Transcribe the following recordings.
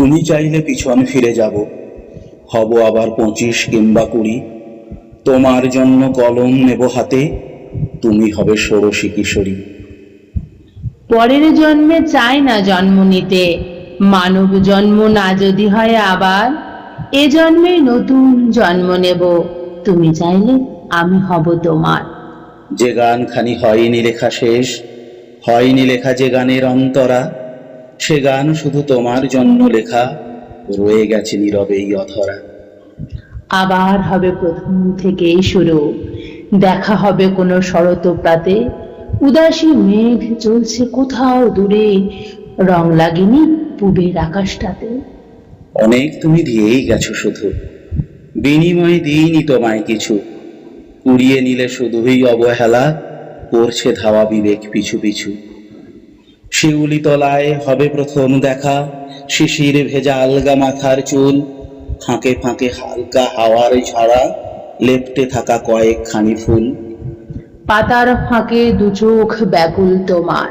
তুমি চাইলে পিছন ফিরে যাব। হব আবার পঁচিশ কিংবা কুড়ি। তোমার জন্য কলম নেব হাতে। তুমি হবে ষোড়শী কিশোরী। পরের জন্মে চাই না জন্ম নিতে। মানব জন্ম না যদি হয় আবার। এ জন্মে নতুন জন্ম নেব। তুমি চাইলে আমি হব তোমার। যে গান খানি হয়নি লেখা শেষ হয়নি লেখা যে গানের অন্তরা। সে গান শুধু তোমার জন্য লেখা। রয়ে গেছে নীরবেই অধরা। আবার হবে প্রথম থেকেই শুরু। দেখা হবে কোনো শরত প্রাতে। উদাসী মেঘ চলছে কোথাও দূরে। রং লাগেনি পূবের আকাশটাতে। অনেক তুমি দিয়েই গেছো শুধু। বিনিময়ে দিইনি তোমায় কিছু। কুড়িয়ে নিলে শুধুই অবহেলা। করছে ধাওয়া বিবেক পিছু পিছু। শিউলি তলায় হবে প্রথম দেখা। শিশির ভেজা আলগা মাথার চুল ফাঁকে ফাঁকে হালকা হাওয়ার ঝাড়া লেপ্টে থাকা কয়েকখানি ফুল। পাতার ফাঁকে দু চোখ ব্যাকুল তোমার।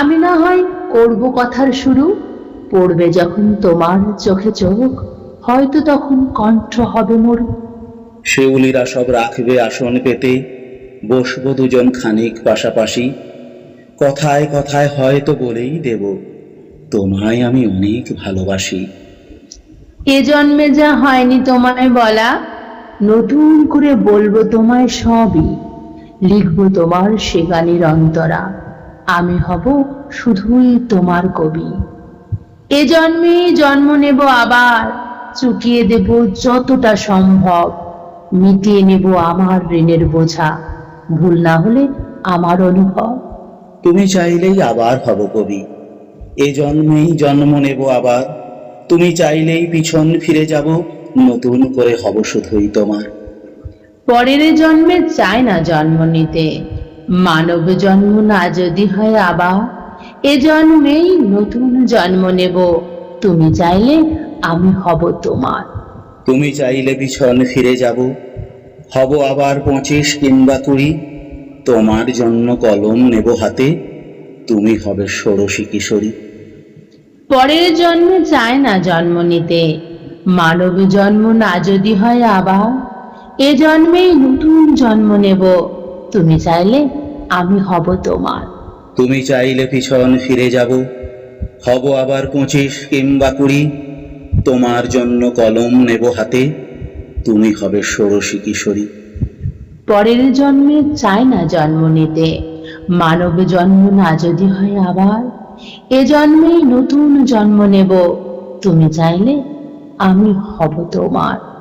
আমি না হয় করব কথার শুরু পড়বে যখন তোমার চোখে চোখ হয়তো তখন কণ্ঠ হবে মোর। শিউলিরা সব রাখবে আসন পেতে বসবো দুজন খানিক পাশাপাশি। কথায় কথায় হয়তো বলেই দেব, তোমায় আমি অনেক ভালোবাসি। এ জন্মে যা হয়নি তোমায় বলা, নতুন করে বলব তোমায় সবই। লিখব তোমার সে গানের অন্তরা আমি হব শুধুই তোমার কবি। এ জন্মে জন্ম নেব আবার, চুকিয়ে দেব যতটা সম্ভব, মিটিয়ে নেব আমার ঋণের বোঝা, ভুল না হলে আমার অনুভব। তুমি চাইলেই আবার হব কবি। এ জন্মেই জন্ম নেব আবার। তুমি চাইলেই পিছন ফিরে যাব নতুন করে হব শুধুই তোমার। পরের জন্মে চায় না জন্ম নিতে। মানব জন্ম না যদি হয় আবার। এ জন্মেই নতুন জন্ম নেব। তুমি চাইলে আমি হব তোমার। তুমি চাইলে পিছন ফিরে যাব। হব আবার পঁচিশ কিংবা কুড়ি। তোমার জন্য কলম নেব হাতে তুমি হবে ষোড়শী কিশোরী। পরের জন্মে চায় না জন্ম নিতে মানব জন্ম না যদি হয় আবার। এ জন্মেই নতুন জন্ম নেব তুমি চাইলে আমি হব তোমার। তুমি চাইলে পিছন ফিরে যাব হব আবার পঁচিশ কিংবা কুড়ি। তোমার জন্য কলম নেব হাতে তুমি হবে ষোড়শী কিশোরী। পরের জন্মে চায় না জন্ম নিতে। মানব জন্ম না যদি হয় আবার, এ জন্মেই নতুন জন্ম নেব। তুমি চাইলে আমি হব তোমার।